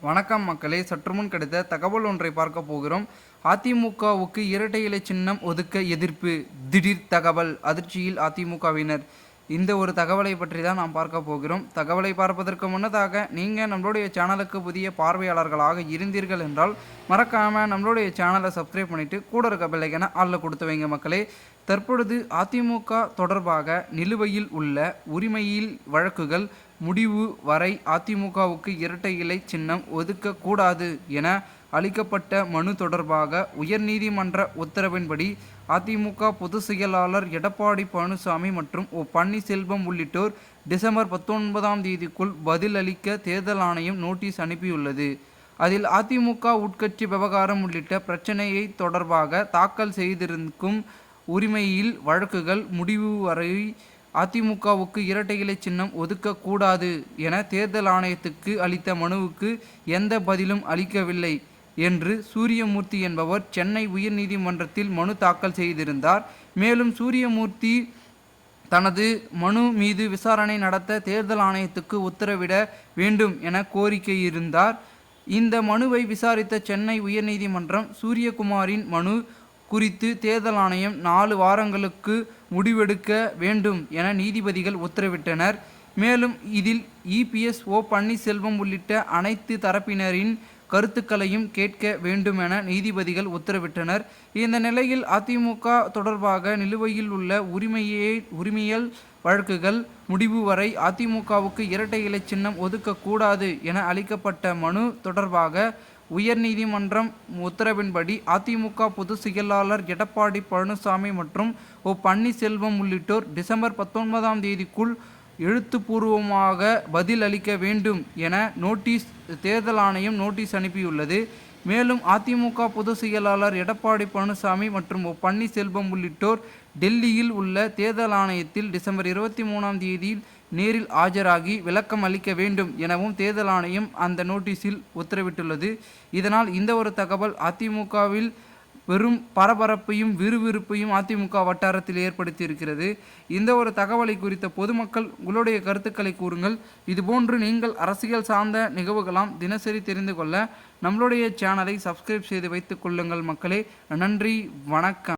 வணக்கம் மக்களே. சற்றுமுன் கிடைத்த தகவல் ஒன்றை பார்க்க போகிறோம். அதிமுகவுக்கு இரட்டை இலை சின்னம் ஒதுக்க எதிர்ப்பு. திடீர் தகவல். அதிர்ச்சியில் அதிமுகவினர் இந்த ஒரு தகவலை பற்றி தான் நாம் பார்க்க போகிறோம். தகவலை பார்ப்பதற்கு முன்னதாக நீங்கள் நம்மளுடைய சேனலுக்கு புதிய பார்வையாளர்களாக இருந்தீர்கள் என்றால் மறக்காமல் நம்மளுடைய சேனலை சப்ஸ்கிரைப் பண்ணிவிட்டு கூட இருக்க பிள்ளைகனை ஆளில் கொடுத்து வைங்க மக்களே. தற்பொழுது அதிமுக தொடர்பாக நிலுவையில் உள்ள உரிமையில் வழக்குகள் முடிவு வரை அதிமுகவுக்கு இரட்டை இலை சின்னம் ஒதுக்கக்கூடாது என அளிக்கப்பட்ட மனு தொடர்பாக உயர்நீதிமன்ற உத்தரவின்படி அதிமுக பொதுச் செயலாளர் எடப்பாடி பழனிசாமி மற்றும் ஓ பன்னீர்செல்வம் உள்ளிட்டோர் டிசம்பர் பத்தொன்பதாம் தேதிக்குள் பதில் அளிக்க தேர்தல் ஆணையம் நோட்டீஸ் அனுப்பியுள்ளது. அதில் அதிமுக உட்கட்சி விவகாரம் உள்ளிட்ட பிரச்சனையை தொடர்பாக தாக்கல் செய்திருக்கும் உரிமையில் வழக்குகள் முடிவு வரை அதிமுகவுக்கு இரட்டை இலை சின்னம் ஒதுக்கக்கூடாது என தேர்தல் ஆணையத்துக்கு அளித்த மனுவுக்கு எந்த பதிலும் அளிக்கவில்லை. என்று சூரியமூர்த்தி என்பவர் சென்னை உயர்நீதிமன்றத்தில் மனு தாக்கல் செய்திருந்தார். மேலும் சூரியமூர்த்தி தனது மனு மீது விசாரணை நடத்த தேர்தல் ஆணையத்துக்கு உத்தரவிட வேண்டும் என கோரிக்கை இருந்தார் இந்த மனுவை விசாரித்த சென்னை உயர்நீதிமன்றம் சூரியகுமாரின் மனு குறித்து தேர்தல் ஆணையம் நாலு வாரங்களுக்கு முடிவெடுக்க வேண்டும் என நீதிபதிகள் உத்தரவிட்டனர். மேலும் இதில் இபிஎஸ் ஓ பன்னீர்செல்வம் உள்ளிட்ட அனைத்து தரப்பினரின் கருத்துக்களையும் கேட்க வேண்டும் என நீதிபதிகள் உத்தரவிட்டனர். இந்த நிலையில் அதிமுக தொடர்பாக நிலுவையில் உள்ள உரிமையே உரிமையல் வழக்குகள் முடிவு வரை அதிமுகவுக்கு இரட்டை இலை சின்னம் ஒதுக்கக்கூடாது என அளிக்கப்பட்ட மனு தொடர்பாக உயர்நீதிமன்றம் உத்தரவின்படி அதிமுக பொதுச் செயலாளர் எடப்பாடி பழனிசாமி மற்றும் ஓ பன்னீர்செல்வம் உள்ளிட்டோர் டிசம்பர் பத்தொன்பதாம் தேதிக்குள் எழுத்துப்பூர்வமாக பதில் அளிக்க வேண்டும் என நோட்டீஸ் தேர்தல் ஆணையம் நோட்டீஸ் அனுப்பியுள்ளது. மேலும் அதிமுக பொதுச் செயலாளர் எடப்பாடி பழனிசாமி மற்றும் ஓ பன்னீர்செல்வம் உள்ளிட்டோர் டெல்லியில் உள்ள தேர்தல் ஆணையத்தில் டிசம்பர் இருபத்தி மூணாம் தேதியில் நேரில் ஆஜராகி விளக்கம் அளிக்க வேண்டும் எனவும் தேர்தல் ஆணையம் அந்த நோட்டீஸில் உத்தரவிட்டுள்ளது. இதனால் இந்த ஒரு தகவல் அதிமுகவில் வெறும் பரபரப்பையும் விறுவிறுப்பையும் அதிமுக வட்டாரத்தில் ஏற்படுத்தியிருக்கிறது. இந்த ஒரு தகவலை குறித்த பொதுமக்கள் உங்களுடைய கருத்துக்களை கூறுங்கள். இதுபோன்று நீங்கள் அரசியல் சார்ந்த நிகழ்வுகளாம் தினசரி தெரிந்து கொள்ள நம்மளுடைய சேனலை சப்ஸ்கிரைப் செய்து வைத்துக் கொள்ளுங்கள் மக்களே. நன்றி வணக்கம்.